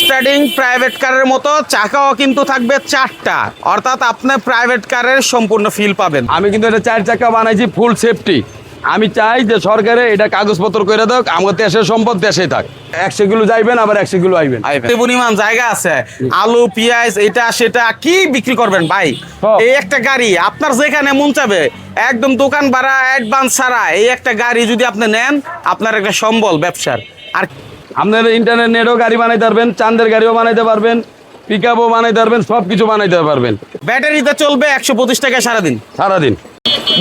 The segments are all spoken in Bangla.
স্টার্টিং প্রাইভেট কারের মতো চাকাও কিন্তু থাকবে চারটা। অর্থাৎ আপনি প্রাইভেট কারের সম্পূর্ণ ফিল পাবেন। আমি কিন্তু এটা চার চাকা বানাইছি ফুল সেফটি আমি চাই যে সরকারে এটা কাগজপত্র করে দেখ আমার দেশের সম্পদ দেশে থাক। একশো কিলো যাইবেন আবার একশো কিলো আইবেন। পরিমাণ জায়গা আছে। আলু পেঁয়াজ এটা সেটা কি বিক্রি করবেন ভাই? এই একটা গাড়ি আপনার যেখানে মন চাবে একদম দোকান ভাড়া অ্যাডভান্স ছাড়া এই একটা গাড়ি যদি আপনি নেন আপনার একটা সম্বল ব্যবসার। আর আপনার ইন্টারনেট নেটও গাড়ি বানাইতে পারবেন চান্দের গাড়িও বানাইতে পারবেন পিক আপও বানাইতে পারবেন সব কিছু বানাইতে পারবেন। ব্যাটারিতে চলবে একশো পঁচিশ টাকা সারাদিন। সারাদিন।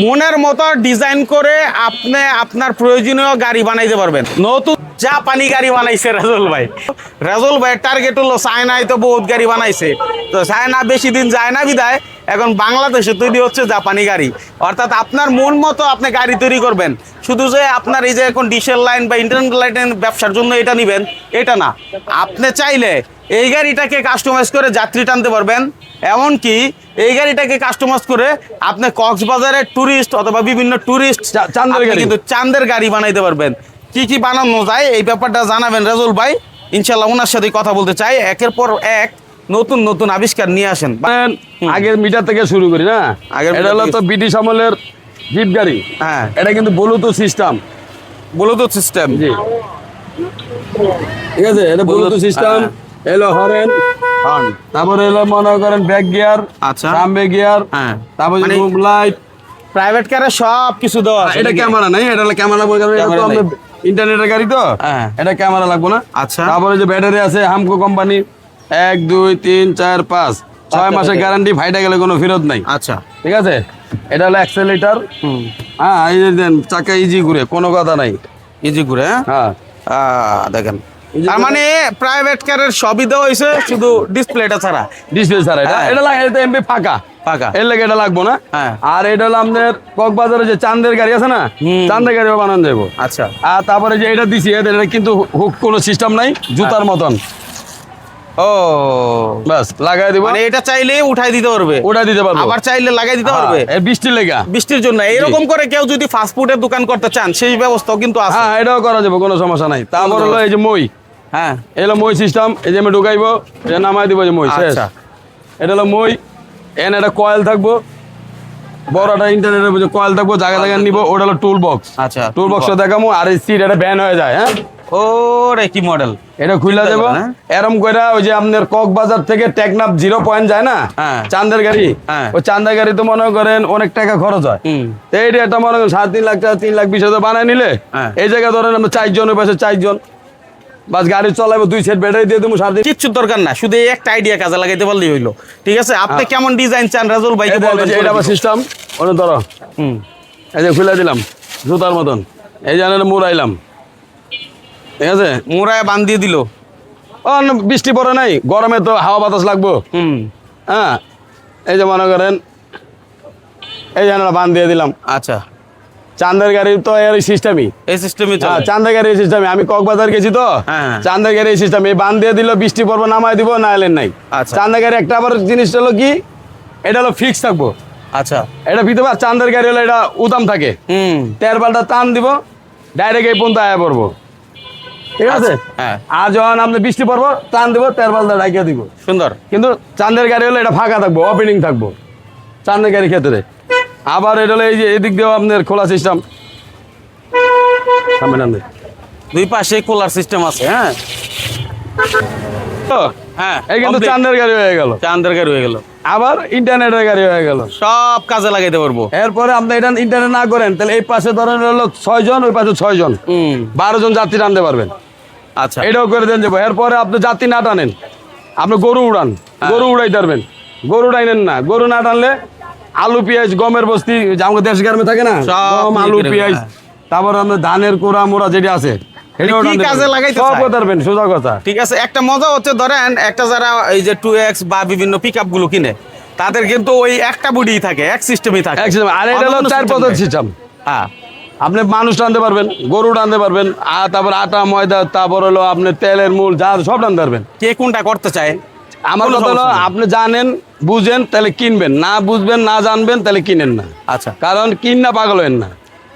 মনের মতো ডিজাইন করে আপনি আপনার প্রয়োজনীয় গাড়ি বানাইতে পারবেন। নতুন জাপানি গাড়ি বানাইছে রাজল ভাই। রাজল ভাই টার্গেট হলো চায়নায় তো বহুত গাড়ি বানাইছে। তো চায়না বেশি দিন যায় না বিদায়। এখন বাংলাদেশে তৈরি হচ্ছে জাপানি গাড়ি। অর্থাৎ আপনার মন মতো আপনি গাড়ি তৈরি করবেন। শুধু যে আপনার এই যে এখন ডিসেল লাইন বা ইন্টারনেট লাইন ব্যবসার জন্য এটা নেবেন এটা না। আপনি চাইলে এই গাড়িটাকে কাস্টমাইজ করে যাত্রী টানতে পারবেন। এমনকি এই গাড়িটাকে কাস্টমাইজ করে আপনি কক্সবাজারের ট্যুরিস্ট অথবা বিভিন্ন ট্যুরিস্ট চান্দের গাড়ি। কিন্তু চান্দের গাড়ি বানাইতে পারবেন। কি কি বানানো যায় এই ব্যাপারটা জানাবেন রাজুল ভাই। ইনশাল্লাহ ওনার সাথে কথা বলতে চাই। একের পর এক নতুন নতুন আবিষ্কার নিয়ে আসেন। আগের মিটার থেকে শুরু করি না? আগের এটা হলো তো ব্রিটিশ আমলের জিপ গাড়ি। হ্যাঁ। এটা কিন্তু ব্লুটুথ সিস্টেম ব্লুটুথ সিস্টেম জি। ঠিক আছে এটা ব্লুটুথ সিস্টেম এলো হরেন তারপরে এলো মনে করেন ব্যাক গিয়ার আচ্ছা। সামনে গিয়ার হ্যাঁ। তারপরে লাইট প্রাইভেট কারে সব কিছু দেওয়া আছে। এটা ক্যামেরা নাই এটা হলো ক্যামেরা বলতে এটা তো ইন্টারনেটের গাড়ি তো। হ্যাঁ। এটা ক্যামেরা লাগবে না। আচ্ছা। তারপরে যে ব্যাটারি আছে হামকো কোম্পানি এক দুই তিন চার পাঁচ। ছয় মাসের। গ্যারান্টি ফাইটা গেলে কোনো ফেরত নাই। আচ্ছা। ঠিক আছে? এটা হলো অ্যাক্সেলেটার হ্যাঁ এই দেন চাকা ইজি ঘুরে কোনো কথা নাই। ইজি করে হ্যাঁ? হ্যাঁ। দেখেন। তার মানে প্রাইভেট কারের সবই দেওয়া হয়েছে শুধু ডিসপ্লেটা ছাড়া। ডিসপ্লে ছাড়া এটা হ্যাঁ। এটা লাগে এমবি ফাঁকা। ফাঁকা। এর লাগে এটা লাগবো না। হ্যাঁ। আর এটা হলো আপনার কক্সবাজারে যে চান্দের গাড়ি আছে না। চান্দের গাড়িও বানানো যাব আচ্ছা। আর তারপরে যে এটা দিছি এটা কিন্তু হুক কোনো সিস্টেম নাই জুতার মতন। ও। বাস। লাগাই দিব। মানে এটা চাইলে উঠাই দিতে পারবে। ওটা দিতে পারব। আবার চাইলে লাগাই দিতে পারবে। হ্যাঁ, এর বৃষ্টি লেগা। বৃষ্টির জন্য। এরকম করে কেউ যদি ফাস্ট ফুডের দোকান করতে চান সেই ব্যবস্থাও কিন্তু আছে। হ্যাঁ এটাও করা যাবে কোনো সমস্যা নাই। তারপর হলো এই যে মই। হ্যাঁ। এলো মই সিস্টেম এই যে আমি ঢুকাইবো এটা নামাই দিব যে মই শেষ। আচ্ছা। এটা হলো মই এনে একটা কয়েল থাকব। বড় একটা ইন্টারনেটের যে কয়েল থাকব জায়গা জায়গা নিবো ওটা হলো টুল বক্স আচ্ছা টুল বক্সটা দেখামো আর এই সিট এটা ব্যান হয়ে যায় হ্যাঁ? ও রে কি মডেল এটা খুলে দেবো। এরম করে ওই যে আপনার কক্সবাজার থেকে টেকনাফ জিরো পয়েন্ট যায় না? হ্যাঁ। চান্দের গাড়ি? হ্যাঁ। ওই চান্দের গাড়ি তো মনে করেন অনেক টাকা খরচ হয়। তো এইটা একটা মনে করেন সাড়ে তিন লাখ টাকা তিন লাখ বিশ হাজার বানায় নিলে হ্যাঁ। এই জায়গায় ধরেন আমরা চারজন ওই পাশে চারজন বাস গাড়ি চলাবো দুই সেট ব্যাটারি দিয়ে দেবো সাড়ে কিচ্ছু দরকার না শুধু এই একটা আইডিয়া কাজে লাগাইতে পারলেই হইল। ঠিক আছে? আপনি কেমন ডিজাইন চান রাজুল ভাইকে এটা- বলবেন এটা আবার সিস্টেম ওনে ধরো। হুম। এই যে খুলে দিলাম জুতার মতন। এই যে মুড়াইলাম ঠিক আছে? মোড়ায় বান দিয়ে দিল। বৃষ্টি পড়ে নাই গরমে তো হাওয়া বাতাস লাগবো। হুম। হ্যাঁ এই যে মনে করেন এই যে বান দিয়ে দিলাম। আচ্ছা। চান্দের গাড়ি তো এর সিস্টেমই এই সিস্টেমই হ্যাঁ চলে চান্দের গাড়ি সিস্টেমে আমি কক্সবাজার গেছি তো। হ্যাঁ। চান্দের গাড়ি সিস্টেম এই বান দিয়ে দিল বৃষ্টি পড়ব নামাই দিব না এলেন নাই। আচ্ছা। চান্দের গাড়ি একটা আবার জিনিসটা হলো কি? এটা হলো ফিক্স থাকব। আচ্ছা। এটা ভিতরে চান্দের গাড়ি হলো এটা উদাম থাকে। হুম। তের পাল্টা টান দিব ডাইরেক্ট এই পর্যন্ত আয়া পড়ব। ঠিক আছে? হ্যাঁ। আর যখন আপনি বৃষ্টি পড়ব টান দিব তের পাল্টা ডাইকে দিব। সুন্দর। কিন্তু চান্দের গাড়ি হলে এটা ফাঁকা থাকব ওপেনিং থাকব। চান্দের গাড়ির ক্ষেত্রে। আবার এটা হলো এই যে এদিক দিয়েও আপনার খোলা সিস্টেম। দুই পাশে কুলার সিস্টেম আছে হ্যাঁ? তো হ্যাঁ এই কিন্তু চান্দের গাড়ি হয়ে গেল। চান্দের গাড়ি হয়ে গেল। আবার ইন্টারনেটের গাড়ি হয়ে গেল। সব কাজে লাগাইতে পারব। এরপরে আপনি এটা ইন্টারনেট না করেন তাহলে এই পাশে ধরেন হলো ছয় জন ওই পাশে ছয় জন বারো জন যাত্রী টানতে পারবেন। আচ্ছা। এটাও করে দেন যাব এরপরে আপনি যাত্রী না টানেন আপনি গরু উড়ান গরু উড়াইতে পারবেন গরু উড়াইনেন না গরু না টানলে আলু পেঁয়াজ গমের বস্তি আমাদের দেশ গ্রামে থাকে না গম আলু পেঁয়াজ হ্যাঁ। তারপর আপনার ধানের কোড়া মোড়া যেটা আছে ঠিক একটা মজা হচ্ছে ধরেন একটা যারা এই যে টু এক্স বা বিভিন্ন পিকগুলো কিনে তাদের কিন্তু ওই একটা বুডি থাকে এক সিস্টেমই থাকে। আর এটা হলো চার নেই। সিস্টেম হ্যাঁ। আপনি মানুষ টানতে পারবেন গরু টানতে পারবেন আর তারপর আটা ময়দা তারপর হলো আপনি তেলের মূল যা সব টানতে পারবেন। কে কোনটা করতে চায়? আমার কথা হলো আপনি জানেন বুঝেন তাহলে কিনবেন। না বুঝবেন না জানবেন তাহলে কিনেন না। আচ্ছা। কারণ কিন না পাগল হেন না।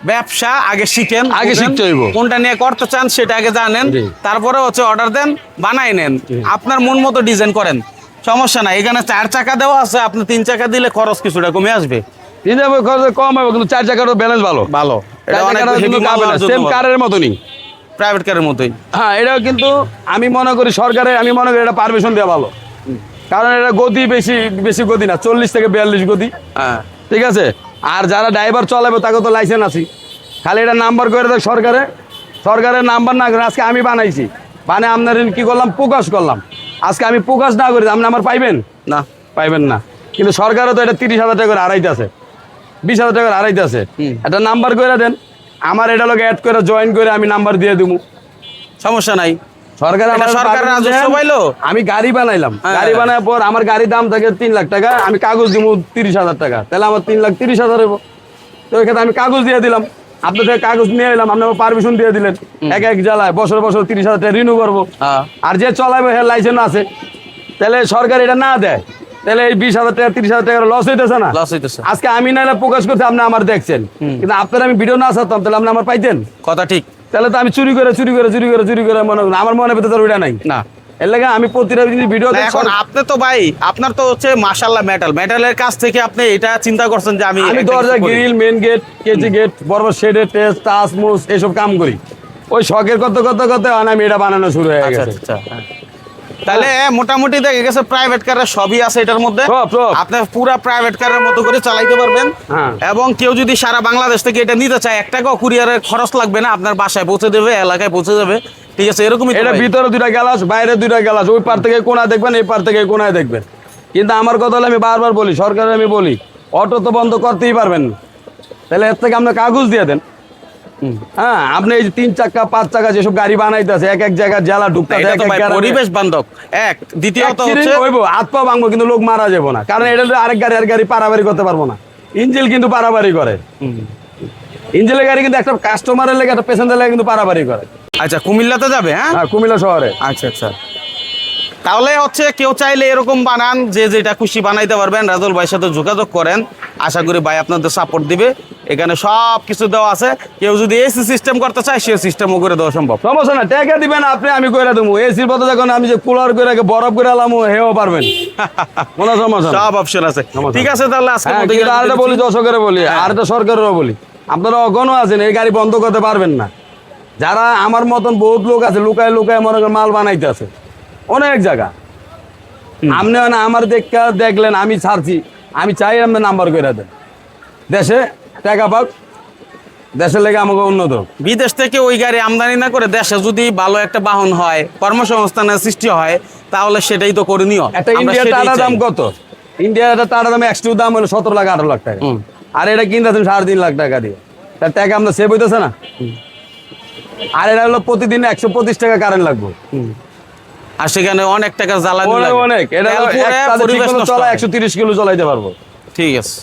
ব্যবসা আগে শিখেন আগে বুঝেন, শিখতে হইব। কোনটা নিয়ে করতে চান সেটা আগে জানেন জি। তারপরে হচ্ছে অর্ডার দেন বানাই নেন। আপনার মন মতো ডিজাইন করেন। সমস্যা নাই এখানে চার চাকা দেওয়া আছে আপনি তিন চাকা দিলে খরচ কিছুটা কমে আসবে। তিন খরচ কম হবে কিন্তু চার চাকারও ব্যালেন্স ভালো। ভালো। এটা অনেক হেভি মাল সেম কারের মতনই। প্রাইভেট কারের মতোই। হ্যাঁ এটাও কিন্তু আমি মনে করি সরকারে আমি মনে করি এটা পারমিশন দেওয়া ভালো। কারণ এটা গতি বেশি বেশি গতি না চল্লিশ থেকে বিয়াল্লিশ গতি। হ্যাঁ। ঠিক আছে? আর যারা ড্রাইভার চলাবে তাকে তো লাইসেন্স আছে খালি এটা নাম্বার করে দেয় সরকারে। সরকারের নাম্বার না করে আজকে আমি বানাইছি। মানে আপনার কি করলাম? প্রকাশ করলাম। আজকে আমি প্রকাশ না করি আপনি আমার পাইবেন? না। পাইবেন না। কিন্তু সরকারও তো এটা তিরিশ হাজার টাকা করে আড়াইতে আছে। বিশ হাজার টাকা আড়াইতে আছে। একটা নাম্বার করে দেন। আমার এটা লোক অ্যাড করে জয়েন করে আমি নাম্বার দিয়ে দেবো সমস্যা নাই। সরকার সরকার রাজস্ব পাইলো? আমি গাড়ি বানাইলাম। হ্যাঁ। গাড়ি পর আমার গাড়ির দাম থাকে তিন লাখ টাকা আমি কাগজ দিব তিরিশ হাজার টাকা। তাহলে আমার তিন লাখ তিরিশ হাজার হইব। তো ক্ষেত্রে আমি কাগজ দিয়ে দিলাম। আপনার থেকে কাগজ নিয়ে এলাম আপনি আমার পারমিশন দিয়ে দিলেন। এক এক জেলায় বছর বছর তিরিশ হাজার টাকা রিনিউ করব। হ্যাঁ। আর যে চলাবে লাইসেন্স আছে। তাহলে সরকার এটা না দেয়। তাহলে এই বিশ হাজার টাকা তিরিশ হাজার টাকা লস হইতেছে না? লস হইতেছে। আজকে আমি নাহলে প্রকাশ করতে আপনি আমার দেখছেন। কিন্তু আপনার আমি ভিডিও না ছাড়তাম তাহলে আপনি আমার পাইতেন? কথা ঠিক। তাহলে তো আমি চুরি করে চুরি করে চুরি করে চুরি করে মনে আমার মনে ভিতরে ওইটা নাই। না। এর লাগে আমি প্রতিটা ভিডিও এখন আপনি তো ভাই আপনার তো হচ্ছে মাশাল্লাহ মেটাল মেটালের কাছ থেকে আপনি এটা চিন্তা করছেন যে আমি আমি দরজা grill main gate KG gate বড় শেডের টেস্ট টাচ মুস এইসব কাম করি। ওই শখের কত কত কত আমি এটা বানানো শুরু হয়ে আচ্ছা গেছে। আচ্ছা হ্যাঁ। তাহলে মোটামুটি দেখে গেছে প্রাইভেট কারের সবই আছে এটার মধ্যে। সব, সব। আপনি পুরো প্রাইভেট কারের মতো করে চালাইতে পারবেন। হ্যাঁ। এবং কেউ যদি সারা বাংলাদেশ থেকে এটা নিতে চায় এক টাকাও কুরিয়ারের খরচ লাগবে না আপনার বাসায় পৌঁছে দেবে এলাকায় পৌঁছে যাবে। ঠিক আছে এরকমই এটা ভিতরে দুইটা গ্লাস বাইরে দুইটা গ্লাস ওই পার থেকে কোনায় দেখবেন এই পার থেকে কোনায় দেখবেন। কিন্তু আমার কথা হলো আমি বারবার বলি সরকারের আমি বলি অটো তো বন্ধ করতেই পারবেন না। তাহলে এর থেকে আপনি কাগজ দিয়ে দেন। হ্যাঁ আপনি এই তিন চাকা পাঁচ চাকা যেসব গাড়ি বানাইতেছে এক এক জায়গায় জেলা ঢুকতে এটা তো ভাই পরিবেশ বান্ধব। এক দ্বিতীয়ত হচ্ছে হইব হাত পা ভাঙবো কিন্তু লোক মারা যাব না। কারণ এটা আরেক গাড়ি আর গাড়ি পারাবাড়ি করতে পারব না। ইঞ্জিল কিন্তু করে। ইঞ্জিলের গাড়ি কিন্তু একটা কাস্টমারের লেগে একটা লেগে কিন্তু পারাবাড়ি করে। আচ্ছা কুমিল্লাতে যাবে হ্যাঁ? হ্যাঁ কুমিল্লা শহরে। আচ্ছা আচ্ছা। তাহলে হচ্ছে কেউ চাইলে এরকম বানান যে যেটা খুশি বানাইতে পারবেন। রাজুল ভাইয়ের সাথে যোগাযোগ করেন। আশা করি ভাই আপনাদের সাপোর্ট দিবে। এখানে সব কিছু দেওয়া আছে। কেউ যদি এসি সিস্টেম করতে চায় সে সিস্টেমও করে দেওয়া সম্ভব। সমস্যা না টাকা দিবেন আপনি আমি করে দেবো। এসির পথে যখন আমি যে কুলার করে বরফ করে এলাম হেও পারবেন। কোনো সমস্যা সব অপশন আছে। ঠিক আছে তাহলে আজকে হ্যাঁ আরেকটা বলি দর্শকের বলি আর একটা সরকারেরও বলি। আপনারা অগণও আছেন এই গাড়ি বন্ধ করতে পারবেন না। যারা আমার মতন বহুত লোক আছে লুকায় লুকায় মনে করেন মাল বানাইতে আছে। অনেক জায়গা। আপনি না আমার দেখা দেখলেন আমি ছাড়ছি। আমি চাই আপনি নাম্বার করে দেন। দেশে টাকা পাক দেশের লেগে আমাকে উন্নত বিদেশ থেকে ওই গাড়ি আমদানি না করে দেশে যদি ভালো একটা বাহন হয় কর্মসংস্থানের সৃষ্টি হয় তাহলে সেটাই তো করণীয়। একটা ইন্ডিয়ার টাটা দাম কত? ইন্ডিয়ার একটা টাটা দাম দাম হলো সতেরো লাখ আঠারো লাখ টাকা। আর এটা কিনতেছেন সাড়ে তিন লাখ টাকা দিয়ে। তার টাকা আমরা সেভ হইতেছে না? আর এটা হলো প্রতিদিন একশো পঁচিশ টাকা কারেন্ট লাগবে। আর সেখানে অনেক টাকা জ্বালানি অনেক এটা। একশো তিরিশ কিলো চলাইতে পারব। ঠিক আছে।